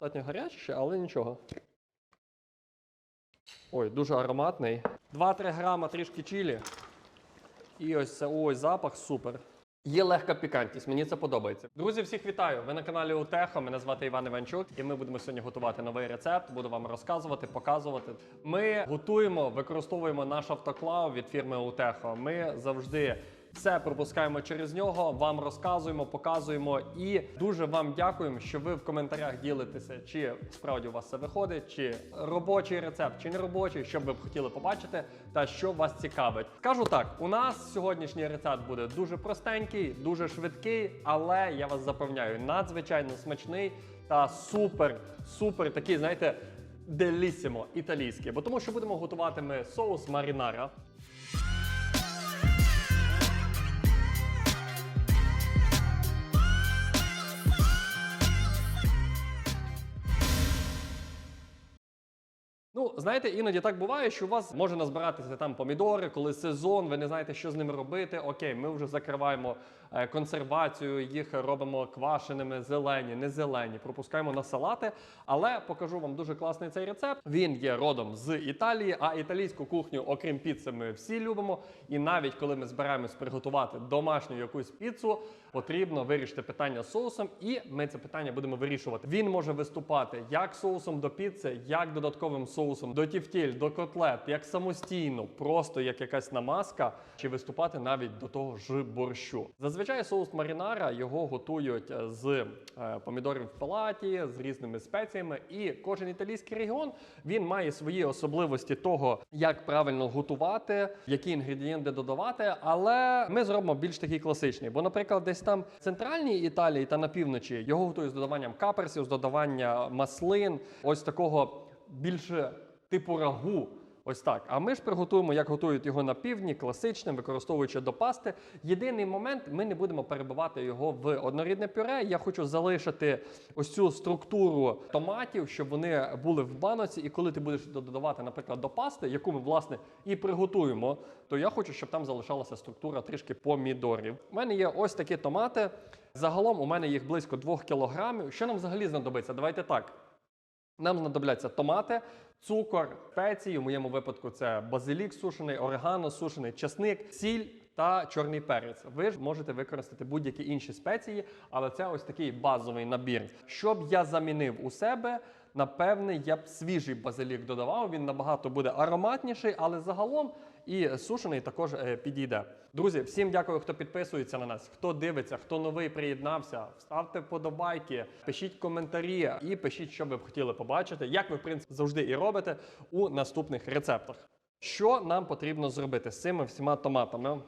Достатньо гарячий, але нічого. Ой, дуже ароматний. 2-3 грама трішки чилі. І ось це ой, запах супер. Є легка пікантність, мені це подобається. Друзі, всіх вітаю! Ви на каналі Утехо. Мене звати Іван Іванчук, і ми будемо сьогодні готувати новий рецепт. Буду вам розказувати, показувати. Ми готуємо, використовуємо наш автоклав від фірми Утехо. Ми завжди. Все пропускаємо через нього, вам розказуємо, показуємо і дуже вам дякуємо, що ви в коментарях ділитеся, чи справді у вас це виходить, чи робочий рецепт, чи не робочий, що ви б хотіли побачити, та що вас цікавить. Скажу так: у нас сьогоднішній рецепт буде дуже простенький, дуже швидкий, але я вас запевняю, надзвичайно смачний та супер, супер такий, знаєте. Делісімо італійський, бо тому що будемо готувати ми соус марінара. Знаєте, іноді так буває, що у вас може назбиратися там помідори, коли сезон, ви не знаєте, що з ними робити. Окей, ми вже закриваємо консервацію, їх робимо квашеними, зелені, не зелені, пропускаємо на салати. Але покажу вам дуже класний цей рецепт. Він є родом з Італії, а італійську кухню, окрім піци, ми всі любимо. І навіть коли ми збираємось приготувати домашню якусь піцу, потрібно вирішити питання з соусом, і ми це питання будемо вирішувати. Він може виступати як соусом до піци, як додатковим соусом до тівтіль, до котлет, як самостійно, просто як якась намазка, чи виступати навіть до того ж борщу. Зазвичай соус марінара його готують е, з е, помідорів в палаті, з різними спеціями. І кожен італійський регіон він має свої особливості того, як правильно готувати, які інгредієнти додавати. Але ми зробимо більш такий класичний. Бо, наприклад, десь там в центральній Італії та на півночі його готують з додаванням каперсів, з додавання маслин, ось такого більше типу рагу. Ось так. А ми ж приготуємо, як готують його на півдні, класичним, використовуючи до пасти. Єдиний момент, ми не будемо перебивати його в однорідне пюре. Я хочу залишити ось цю структуру томатів, щоб вони були в баноці. І коли ти будеш додавати, наприклад, до пасти, яку ми власне і приготуємо, то я хочу, щоб там залишалася структура трішки помідорів. У мене є ось такі томати. Загалом у мене їх близько 2 кілограмів. Що нам взагалі знадобиться? Давайте так. Нам знадобляться томати, цукор, спеції. У моєму випадку це базилік сушений, орегано сушений, часник, сіль та чорний перець. Ви ж можете використати будь-які інші спеції, але це ось такий базовий набір. Щоб я замінив у себе, напевне, я б свіжий базилік додавав. Він набагато буде ароматніший, але загалом і сушений також е, підійде. Друзі, всім дякую, хто підписується на нас, хто дивиться, хто новий приєднався. Ставте подобайки, пишіть коментарі і пишіть, що ви б хотіли побачити, як ви в принципі завжди і робите у наступних рецептах. Що нам потрібно зробити з цими всіма томатами?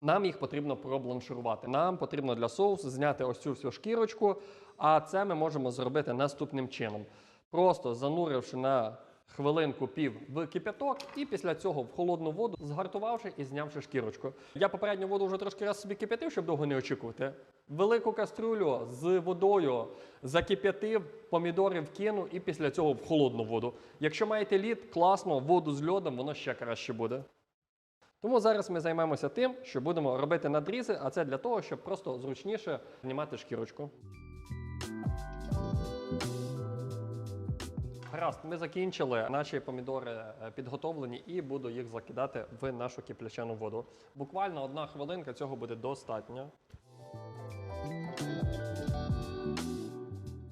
Нам їх потрібно пробланширувати. Нам потрібно для соусу зняти ось цю всю шкірочку, а це ми можемо зробити наступним чином. Просто зануривши на хвилинку пів в кипяток, і після цього в холодну воду, згартувавши і знявши шкірочку. Я попередню воду вже трошки раз собі кипятив, щоб довго не очікувати. Велику кастрюлю з водою закип'ятив, помідори вкинув і після цього в холодну воду. Якщо маєте лід, класно, воду з льодом, воно ще краще буде. Тому зараз ми займемося тим, що будемо робити надрізи, а це для того, щоб просто зручніше знімати шкірочку. Гаразд, ми закінчили. Наші помідори е, підготовлені і буду їх закидати в нашу кип'ячену воду. Буквально одна хвилинка цього буде достатньо.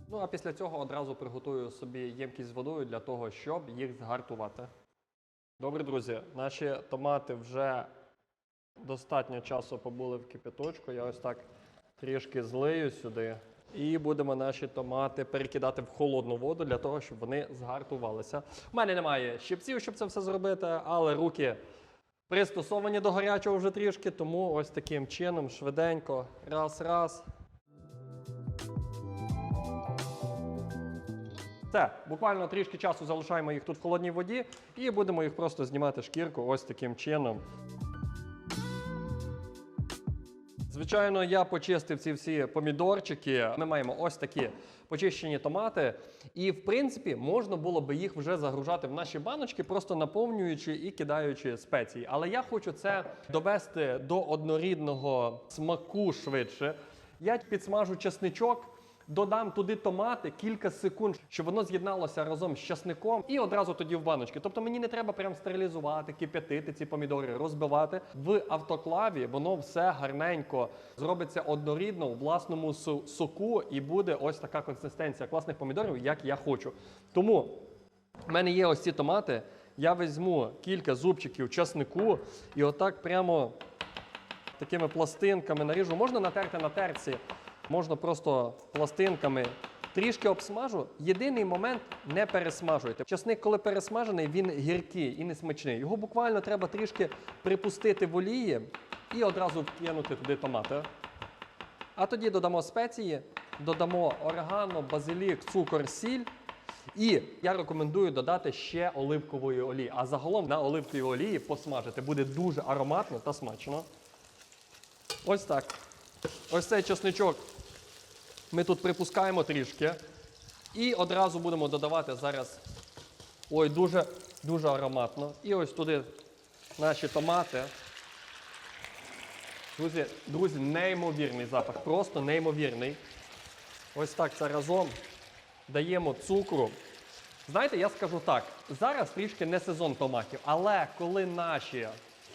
Ну а після цього одразу приготую собі ємкість з водою для того, щоб їх згартувати. Добре, друзі, наші томати вже достатньо часу побули в кипяточку. Я ось так трішки злию сюди. І будемо наші томати перекидати в холодну воду для того, щоб вони згартувалися. У мене немає щипців, щоб це все зробити, але руки пристосовані до гарячого вже трішки, тому ось таким чином швиденько, раз-раз. Все, буквально трішки часу залишаємо їх тут в холодній воді і будемо їх просто знімати шкірку ось таким чином. Звичайно, я почистив ці всі помідорчики. Ми маємо ось такі почищені томати. І, в принципі, можна було би їх вже загружати в наші баночки, просто наповнюючи і кидаючи спеції. Але я хочу це довести до однорідного смаку швидше. Я підсмажу чесничок. Додам туди томати кілька секунд, щоб воно з'єдналося разом з часником і одразу тоді в баночки. Тобто мені не треба прям стерилізувати, кип'ятити ці помідори, розбивати. В автоклаві воно все гарненько зробиться однорідно у власному соку, і буде ось така консистенція класних помідорів, як я хочу. Тому в мене є ось ці томати. Я візьму кілька зубчиків часнику і отак прямо такими пластинками наріжу. Можна натерти на терці, можна просто пластинками. Трішки обсмажу. Єдиний момент не пересмажуйте. Часник, коли пересмажений, він гіркий і не смачний. Його буквально треба трішки припустити в олії і одразу вкинути туди томати. А тоді додамо спеції, додамо орегано, базилік, цукор, сіль. І я рекомендую додати ще оливкової олії. А загалом на оливковій олії посмажити буде дуже ароматно та смачно. Ось так. Ось цей чесничок ми тут припускаємо трішки. І одразу будемо додавати зараз. Ой, дуже, дуже ароматно. І ось туди наші томати. Друзі, друзі, неймовірний запах, просто неймовірний. Ось так це разом. Даємо цукру. Знаєте, я скажу так: зараз трішки не сезон томатів, але коли наші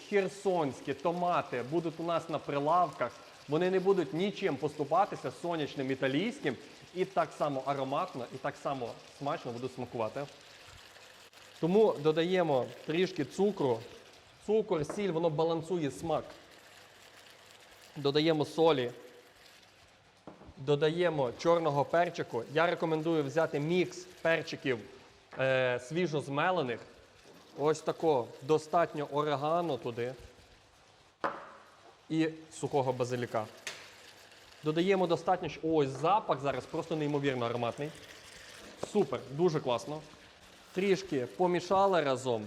херсонські томати будуть у нас на прилавках, вони не будуть нічим поступатися сонячним італійським і так само ароматно, і так само смачно будуть смакувати. Тому додаємо трішки цукру. Цукор, сіль, воно балансує смак. Додаємо солі. Додаємо чорного перчику. Я рекомендую взяти мікс перчиків е, свіжо змелених. Ось тако достатньо орегано туди. І сухого базиліка. Додаємо достатньо. Ось запах зараз просто неймовірно ароматний. Супер, дуже класно. Трішки помішали разом.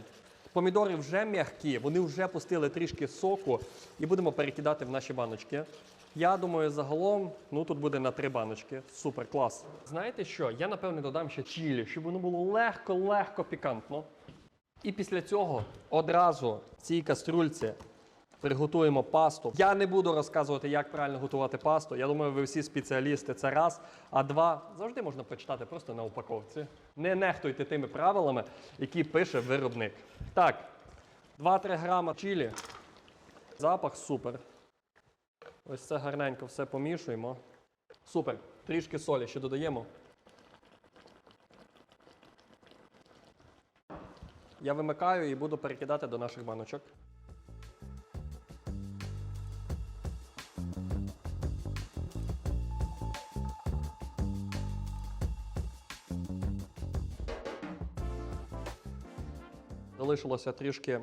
Помідори вже м'які, вони вже пустили трішки соку і будемо перекидати в наші баночки. Я думаю, загалом ну тут буде на три баночки. Супер, клас. Знаєте що? Я напевне додам ще чілі, щоб воно було легко-легко пікантно. І після цього одразу в цій каструльці приготуємо пасту. Я не буду розказувати, як правильно готувати пасту. Я думаю, ви всі спеціалісти. Це раз. А два завжди можна почитати просто на упаковці. Не нехтуйте тими правилами, які пише виробник. Так, 2-3 грама чилі. Запах супер. Ось це гарненько все помішуємо. Супер. Трішки солі ще додаємо. Я вимикаю і буду перекидати до наших баночок. Залишилося трішки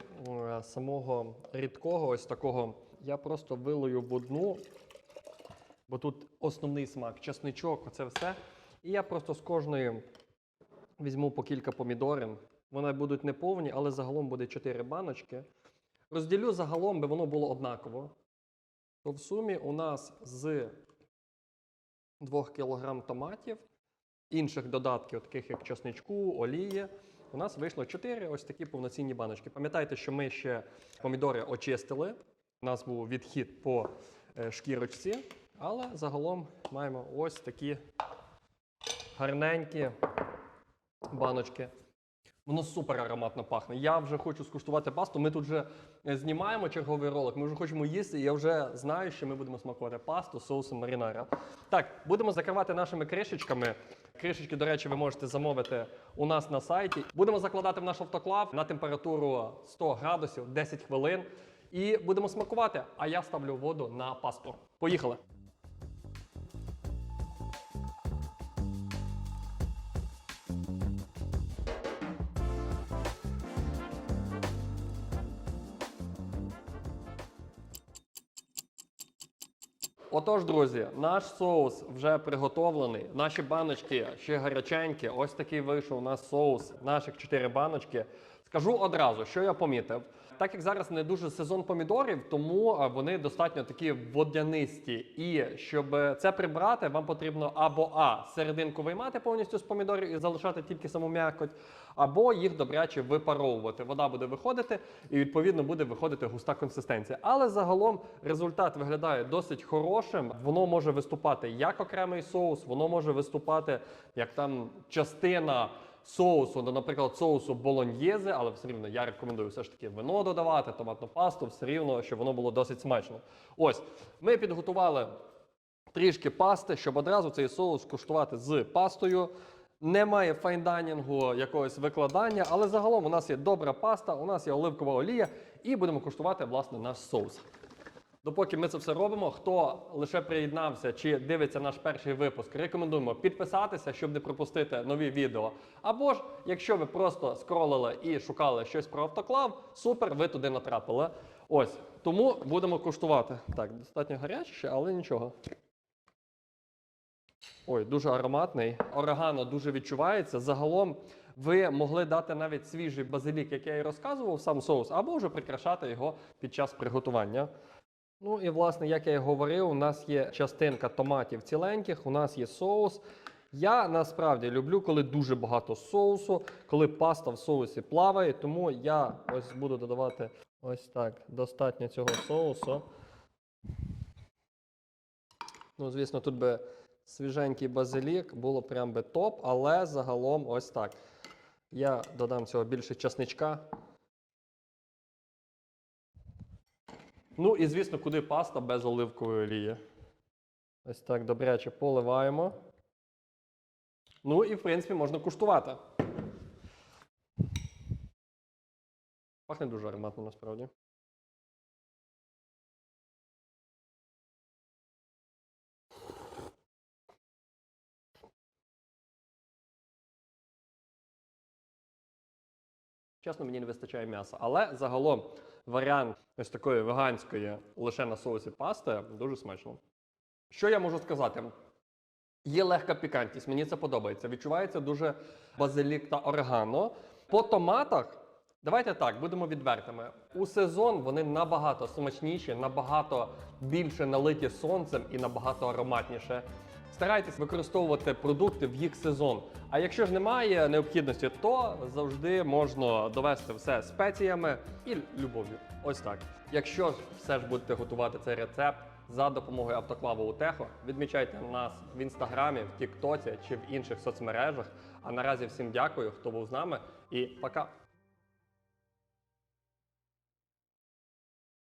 самого рідкого, ось такого. Я просто вилою в одну, бо тут основний смак, чесничок, оце все. І я просто з кожної візьму по кілька помідорин. Вони будуть не повні, але загалом буде 4 баночки. Розділю загалом, би воно було однаково. То в сумі у нас з 2 кг томатів, інших додатків, таких як чесничку, олії, у нас вийшло 4 ось такі повноцінні баночки. Пам'ятайте, що ми ще помідори очистили. У нас був відхід по е, шкірочці, але загалом маємо ось такі гарненькі баночки. Воно супер ароматно пахне. Я вже хочу скуштувати пасту. Ми тут вже е, знімаємо черговий ролик. Ми вже хочемо їсти, і я вже знаю, що ми будемо смакувати пасту соусом марінара. Так, будемо закривати нашими кришечками. Кришечки, до речі, ви можете замовити у нас на сайті. Будемо закладати в наш автоклав на температуру 100 градусів 10 хвилин. І будемо смакувати. А я ставлю воду на пасту. Поїхали! Отож, друзі, наш соус вже приготовлений. Наші баночки ще гаряченькі. Ось такий вийшов у нас соус. Наших 4 баночки. Скажу одразу, що я помітив. Так як зараз не дуже сезон помідорів, тому вони достатньо такі водянисті. І щоб це прибрати, вам потрібно або а серединку виймати повністю з помідорів і залишати тільки саму м'якоть, або їх добряче випаровувати. Вода буде виходити, і відповідно буде виходити густа консистенція. Але загалом результат виглядає досить хорошим. Воно може виступати як окремий соус, воно може виступати як там частина соусу, ну, наприклад, соусу болоньєзе, але все рівно я рекомендую все ж таки вино додавати, томатну пасту, все рівно, щоб воно було досить смачно. Ось ми підготували трішки пасти, щоб одразу цей соус куштувати з пастою. Немає файнданінгу якогось викладання, але загалом у нас є добра паста, у нас є оливкова олія, і будемо куштувати власне наш соус. Допоки ми це все робимо, хто лише приєднався чи дивиться наш перший випуск, рекомендуємо підписатися, щоб не пропустити нові відео. Або ж, якщо ви просто скролили і шукали щось про автоклав, супер, ви туди натрапили. Ось тому будемо куштувати. Так, достатньо гаряче, але нічого. Ой, дуже ароматний. Орегано дуже відчувається. Загалом ви могли дати навіть свіжий базилік, як я і розказував, сам соус, або вже прикрашати його під час приготування. Ну і власне, як я і говорив, у нас є частинка томатів ціленьких, у нас є соус. Я насправді люблю, коли дуже багато соусу, коли паста в соусі плаває, тому я ось буду додавати ось так достатньо цього соусу. Ну, звісно, тут би свіженький базилік, було прям би топ, але загалом ось так. Я додам цього більше часничка. Ну і звісно, куди паста без оливкової олії. Ось так добряче поливаємо. Ну і в принципі можна куштувати. Пахне дуже ароматно насправді. Чесно, мені не вистачає м'яса. Але загалом варіант ось такої веганської лише на соусі пасти дуже смачно. Що я можу сказати? Є легка пікантність, мені це подобається. Відчувається дуже базилік та орегано. По томатах, давайте так, будемо відвертими. У сезон вони набагато смачніші, набагато більше налиті сонцем і набагато ароматніше. Старайтесь використовувати продукти в їх сезон. А якщо ж немає необхідності, то завжди можна довести все спеціями і любов'ю. Ось так. Якщо ж все ж будете готувати цей рецепт за допомогою автоклаву Утехо, відмічайте нас в інстаграмі, в Тіктоці чи в інших соцмережах. А наразі всім дякую, хто був з нами, і пока.